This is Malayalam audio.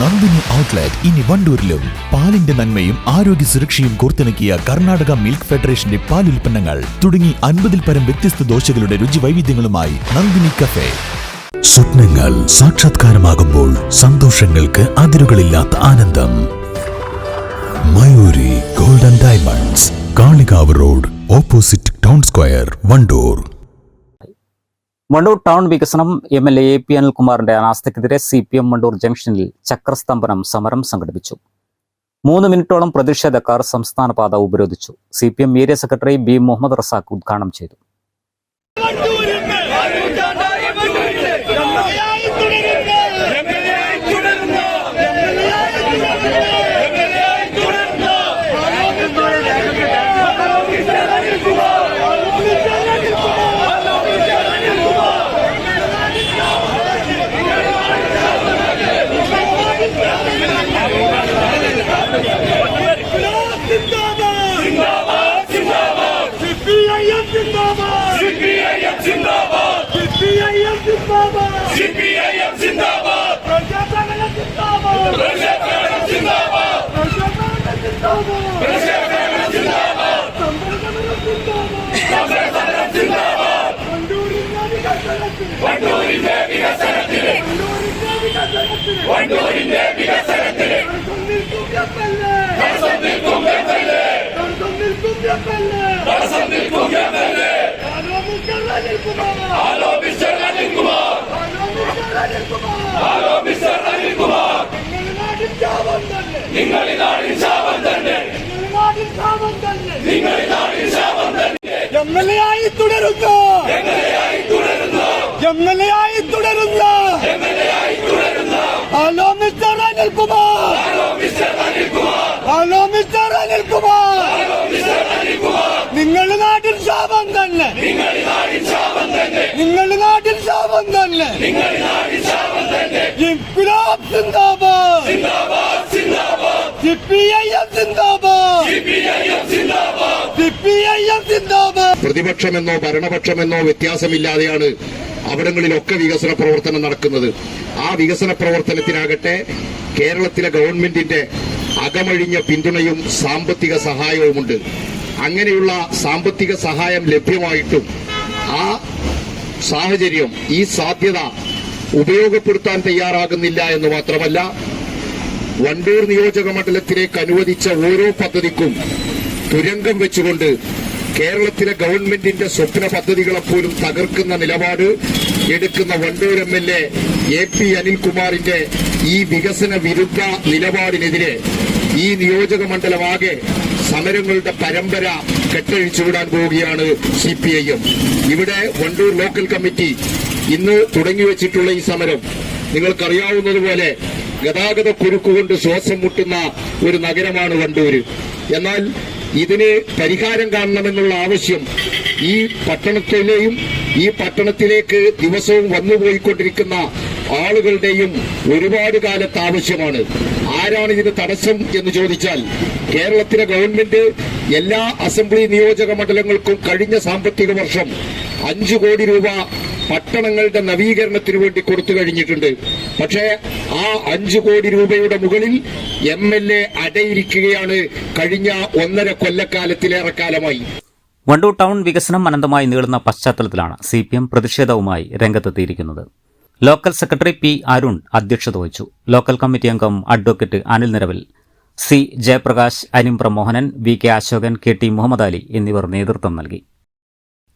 നന്ദിനി ഔട്ട്ലെറ്റ് ഇനി വണ്ടൂരിലും. പാലിന്റെ നന്മയും ആരോഗ്യ സുരക്ഷയും കോർത്തിണക്കിയ കർണാടക മിൽക്ക് ഫെഡറേഷന്റെ പാൽ ഉൽപ്പന്നങ്ങൾ തുടങ്ങി അൻപതിൽ പരം വ്യത്യസ്ത ദോശകളുടെ രുചി വൈവിധ്യങ്ങളുമായി നന്ദിനി കഫേ. സ്വപ്നങ്ങൾ സാക്ഷാത്കാരമാകുമ്പോൾ സന്തോഷങ്ങൾക്ക് അതിരുകളില്ലാത്ത ആനന്ദം. Mayuri Golden Diamonds Kalikavu road opposite town square Wandoor. Wandoor town വികസനം എം എൽ എ പി അനിൽകുമാറിന്റെ അനാസ്ഥയ്ക്കെതിരെ സി പി എം വണ്ടൂർ ജംഗ്ഷനിൽ ചക്രസ്തംഭനം സമരം സംഘടിപ്പിച്ചു. മൂന്ന് മിനിറ്റോളം പ്രതിഷേധക്കാർ സംസ്ഥാന പാത ഉപരോധിച്ചു. C P M area secretary B Muhammad Razak ഉദ്ഘാടനം ചെയ്തു. വണ്ടൂരിന്റെ വികസനത്തിന് വണ്ടൂരിന്റെ വികസനത്തിന് തടസ്സം നിൽക്കും എംഎൽഎ തടസ്സം നിൽക്കും MLA hello mister Anilkumar. Hello mister Anilkumar. നിങ്ങൾ ഈ നാടിൻ ശാപം തന്നെ നിങ്ങൾ ഇതാണ് ശാപം തന്നെ എംഎൽഎയായി തുടരുന്നു. ആയി തുടരുന്നു. എംഎൽഎയായി തുടരുന്നു. പ്രതിപക്ഷമെന്നോ ഭരണപക്ഷമെന്നോ വ്യത്യാസമില്ലാതെയാണ് അവിടങ്ങളിലൊക്കെ വികസന പ്രവർത്തനം നടക്കുന്നത്. ആ വികസന പ്രവർത്തനത്തിനാകട്ടെ കേരളത്തിലെ ഗവൺമെന്റിന്റെ അകമഴിഞ്ഞ പിന്തുണയും സാമ്പത്തിക സഹായവുമുണ്ട്. അങ്ങനെയുള്ള സാമ്പത്തിക സഹായം ലഭ്യമായിട്ടും ആ സാഹചര്യം ഈ സാധ്യത ഉപയോഗപ്പെടുത്താൻ തയ്യാറാകുന്നില്ല എന്ന് മാത്രമല്ല വണ്ടൂർ നിയോജക മണ്ഡലത്തിലേക്ക് അനുവദിച്ച ഓരോ പദ്ധതിക്കും തുരങ്കം വെച്ചുകൊണ്ട് കേരളത്തിലെ ഗവൺമെന്റിന്റെ സ്വപ്ന പദ്ധതികളെ പോലും തകർക്കുന്ന നിലപാട് എടുക്കുന്ന Wandoor M L A A P അനിൽകുമാറിന്റെ ഈ വികസന വിരുദ്ധ നിലപാടിനെതിരെ ഈ നിയോജക മണ്ഡലമാകെ സമരങ്ങളുടെ പരമ്പര കെട്ടഴിച്ചുവിടാൻ പോവുകയാണ് സി പി ഐ എം. ഇവിടെ വണ്ടൂർ ലോക്കൽ കമ്മിറ്റി ഇന്ന് തുടങ്ങിവെച്ചിട്ടുള്ള ഈ സമരം നിങ്ങൾക്കറിയാവുന്നതുപോലെ ഗതാഗത കുരുക്കുകൊണ്ട് ശ്വാസം മുട്ടുന്ന ഒരു നഗരമാണ് വണ്ടൂര്. എന്നാൽ ഇതിന് പരിഹാരം കാണണമെന്നുള്ള ആവശ്യം ഈ പട്ടണത്തിലെയും ഈ പട്ടണത്തിലേക്ക് ദിവസവും വന്നുപോയിക്കൊണ്ടിരിക്കുന്ന ആളുകളുടെയും ഒരുപാട് കാലത്ത് ആവശ്യമാണ്. ആരാണ് ഇതിന് തടസ്സം എന്ന് ചോദിച്ചാൽ കേരളത്തിലെ ഗവൺമെന്റ് എല്ലാ അസംബ്ലി നിയോജക മണ്ഡലങ്ങൾക്കും കഴിഞ്ഞ സാമ്പത്തിക വർഷം അഞ്ചു കോടി രൂപ പട്ടണങ്ങളുടെ നവീകരണത്തിനു വേണ്ടി കൊടുത്തു കഴിഞ്ഞിട്ടുണ്ട്. പക്ഷേ ആ അഞ്ചു കോടി രൂപയുടെ മുകളിൽ എം എൽ എ അടയിരിക്കുകയാണ് കഴിഞ്ഞ ഒന്നര കൊല്ലക്കാലത്തിലേറെ കാലമായി വണ്ടൂർ ടൗൺ വികസനം അനന്തമായി നീളുന്ന പശ്ചാത്തലത്തിലാണ് സി പി എം പ്രതിഷേധവുമായി രംഗത്തെത്തിയിരിക്കുന്നത്. ലോക്കൽ സെക്രട്ടറി പി അരുൺ അധ്യക്ഷത വഹിച്ചു. ലോക്കൽ കമ്മിറ്റി അംഗം advocate Anil Niraval C Jayaprakash Animbra Mohanan V K Ashokan K T Muhammad Ali എന്നിവർ നേതൃത്വം നൽകി.